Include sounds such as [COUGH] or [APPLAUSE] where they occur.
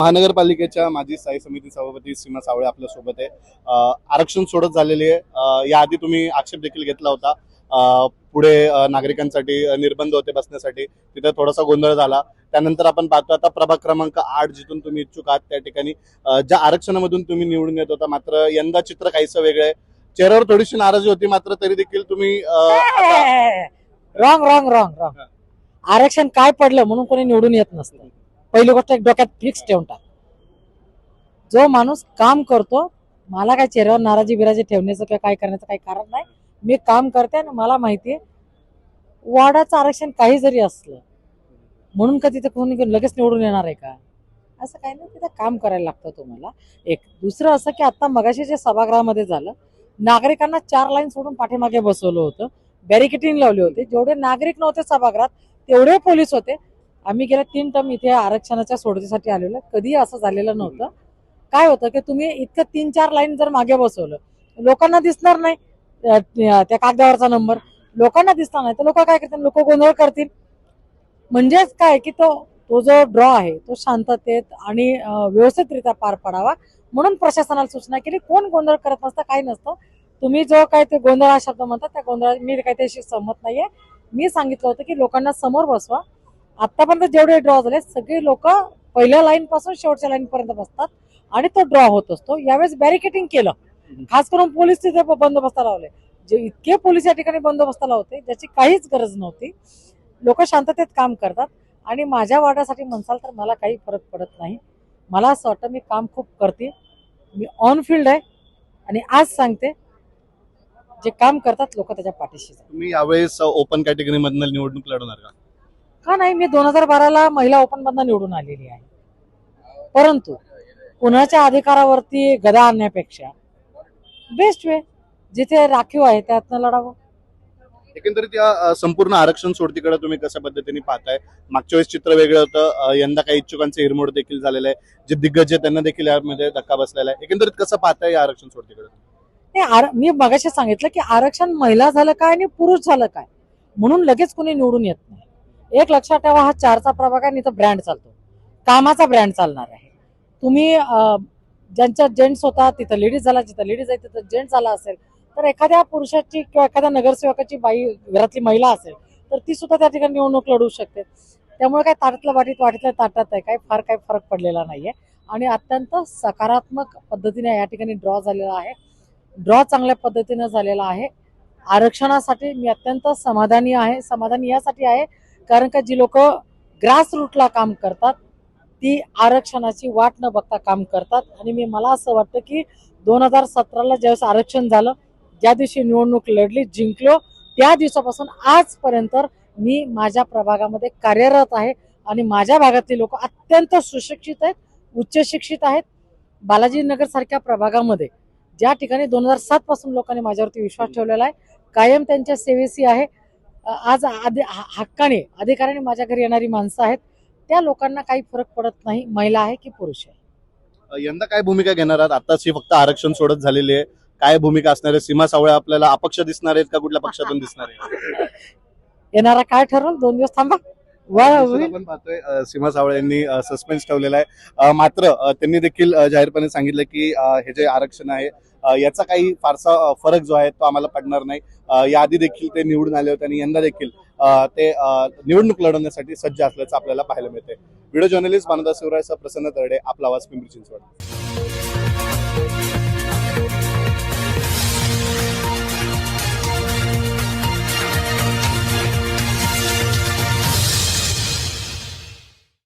महानगरपालिकेच्या माजी स्थायी समिती सभापती सीमा सावळे आपल्यासोबत आहे. आरक्षण सोडत झालेली आहे. याआधी तुम्ही आक्षेप देखील घेतला होता. पुढे नागरिकांसाठी निर्बंध होते बसण्यासाठी. तिथे थोडासा गोंधळ झाला. त्यानंतर आपण पाहतो आता प्रभाग क्रमांक आठ जिथून तुम्ही इच्छुक आहात त्या ठिकाणी ज्या आरक्षणामधून तुम्ही निवडून येत होता मात्र यंदा चित्र काहीसं वेगळं आहे. चेहऱ्यावर थोडीशी नाराजी होती मात्र तरी देखील तुम्ही रॉंग रॉंग रॉंग रॉंग. आरक्षण काय पडलं म्हणून कोणी निवडून येत नसतं. पहिली गोष्ट एक डोक्यात फिक्स ठेवून टाक. जो माणूस काम करतो मला काय चेहऱ्यावर नाराजी बिराजी ठेवण्याचं किंवा काय करण्याचं काही कारण नाही. मी काम करते आणि मला माहिती आहे वॉर्डाचं आरक्षण काही जरी असलं म्हणून का तिथे कोणी लगेच निवडून येणार आहे का? असं काही नाही तिथं काम करायला लागतं तुम्हाला. एक दुसरं असं की आता मगाशी जे सभागृहामध्ये झालं नागरिकांना चार लाईन सोडून पाठीमागे बसवलं होतं. बॅरिकेटिंग लावले होते. जेवढे नागरिक नव्हते सभागृहात तेवढे पोलीस होते. आम्ही गेल्या तीन टर्म इथे आरक्षणाच्या सोडतीसाठी आलेलो कधी असं झालेलं नव्हतं. काय होतं की तुम्ही इतकं तीन चार लाईन जर मागे बसवलं लोकांना दिसणार नाही त्या कागदावरचा नंबर लोकांना दिसणार नाही तर लोक काय करतील? लोक गोंधळ करतील. म्हणजेच काय की तो तो जो ड्रॉ आहे तो शांततेत आणि व्यवस्थितरित्या पार पडावा. म्हणून प्रशासनाला सूचना केली कोण गोंधळ करत नसतं काही नसतं. तुम्ही जो काय ते गोंधळ हा शब्द म्हणतात त्या गोंधळ मी काही त्याशी सहमत नाहीये. मी सांगितलं होतं की लोकांना समोर बसवा. आतापर्यंत जेवढे ड्रॉ झाले सगळे लोक पहिल्या लाईन पासून शेवटच्या लाईन पर्यंत बसतात आणि तो ड्रॉ होत असतो. यावेळेस बॅरिकेटिंग केलं. खास करून पोलीस तिथे बंदोबस्त लावले. जे इतके पोलीस या ठिकाणी बंदोबस्त लावते ज्याची काहीच गरज नव्हती. लोक शांततेत काम करतात आणि माझ्या वाड्यासाठी म्हणसाल तर मला काही फरक पडत नाही. मला असं वाटतं मी काम खूप करते मी ऑन फील्ड आहे आणि आज सांगते जे काम करतात लोक त्याच्या पाठीशी तुम्ही यावेळेस ओपन कॅटेगरीमधनं निवडणूक लढवणार का? का नाही मी दोन हजार बाराला महिला ओपन मधनं निवडून आलेली आहे. परंतु कुणाच्या अधिकारावरती गदा आणण्यापेक्षा बेस्ट वे जिथे राखीव आहे त्यातनं लढावं. एकंदरीत या संपूर्ण आरक्षण सोडतीकडे तुम्ही कशा पद्धतीने पाहताय? मागच्या वेळेस चित्र वेगळं होतं. यंदा काही इच्छुकांचे हिरमोड देखील झालेलं आहे जे दिग्गज आहे त्यांना देखील यामध्ये धक्का बसलेला आहे. एकंदरीत कसं पाहताय या आरक्षण सोडतीकडे नाही आर- मी मगाशी सांगितलं की आरक्षण महिला झालं काय आणि पुरुष झालं काय? म्हणून लगेच कोणी निवडून येत नाही. एक लक्षात ठेवा हा चारचा प्रभाग आहे आणि इथं ब्रँड चालतो. कामाचा ब्रँड चालणार आहे. तुम्ही ज्यांच्या जेंट्स होता तिथं लेडीज झाला जिथं लेडीज आहे तिथं जेंट्स झाला असेल तर एखाद्या पुरुषाची किंवा एखाद्या नगरसेवकाची बाई घरातली महिला असेल तर ती सुद्धा त्या ठिकाणी निवडणूक लढवू शकते. त्यामुळे काय ताटातल्या वाटीत वाटीतल्या ताटात आहे काय फार काही फरक पडलेला नाहीये. आणि अत्यंत सकारात्मक पद्धतीने या ठिकाणी ड्रॉ झालेला आहे. ड्रॉ चांगल्या पद्धतीनं झालेला आहे. आरक्षणासाठी मी अत्यंत समाधानी आहे समाधानी यासाठी आहे कारण का जी लोक ग्रासरूटला काम करतात ती आरक्षणाची वाट न बघता काम करतात. आणि मी मला असं वाटतं की दोन हजार सतराला ज्यावेळेस आरक्षण झालं ज्या दिवशी निवडणूक लढली जिंकलो त्या दिवसापासून आजपर्यंत मी माझ्या प्रभागामध्ये कार्यरत आहे. आणि माझ्या भागातले लोक अत्यंत सुशिक्षित आहेत उच्च शिक्षित आहेत. बालाजीनगर सारख्या प्रभागामध्ये ज्या ठिकाणी दोन हजार सात पासून लोकांनी माझ्यावरती विश्वास ठेवलेला आहे कायम त्यांच्या सेवेसी आहे. आज आधी हक्काने अधिकाऱ्याने माझ्या घरी येणारी माणसं आहेत. त्या लोकांना काही फरक पडत नाही. महिला आहे की पुरुष आहे? यंदा काय भूमिका घेणार आहात? आताच ही फक्त आरक्षण सोडत झालेली आहे. काय भूमिका असणार आहे? सीमा सावळे आपल्याला अपक्ष दिसणार आहेत का? कुठल्या पक्षातून दिसणार आहे [LAUGHS] येणारा काय ठरवलं. दोन दिवस थांबा. वा आपण पाहतोय सीमा सावळे यांनी सस्पेन्स ठेवलेला आहे. मात्र त्यांनी देखील जाहीरपणे सांगितलं की हे जे आरक्षण आहे याचा काही फारसा फरक जो आहे तो आम्हाला पडणार नाही. याआधी देखील ते निवडून आले होते आणि यंदा देखील ते निवडणूक लढवण्यासाठी सज्ज असल्याचं आपल्याला पाहायला मिळते व्हिडिओ जर्नलिस्ट मानदा शिवराय प्रसन्न तरडे आपला आवाज पिंपरी चिंचवड.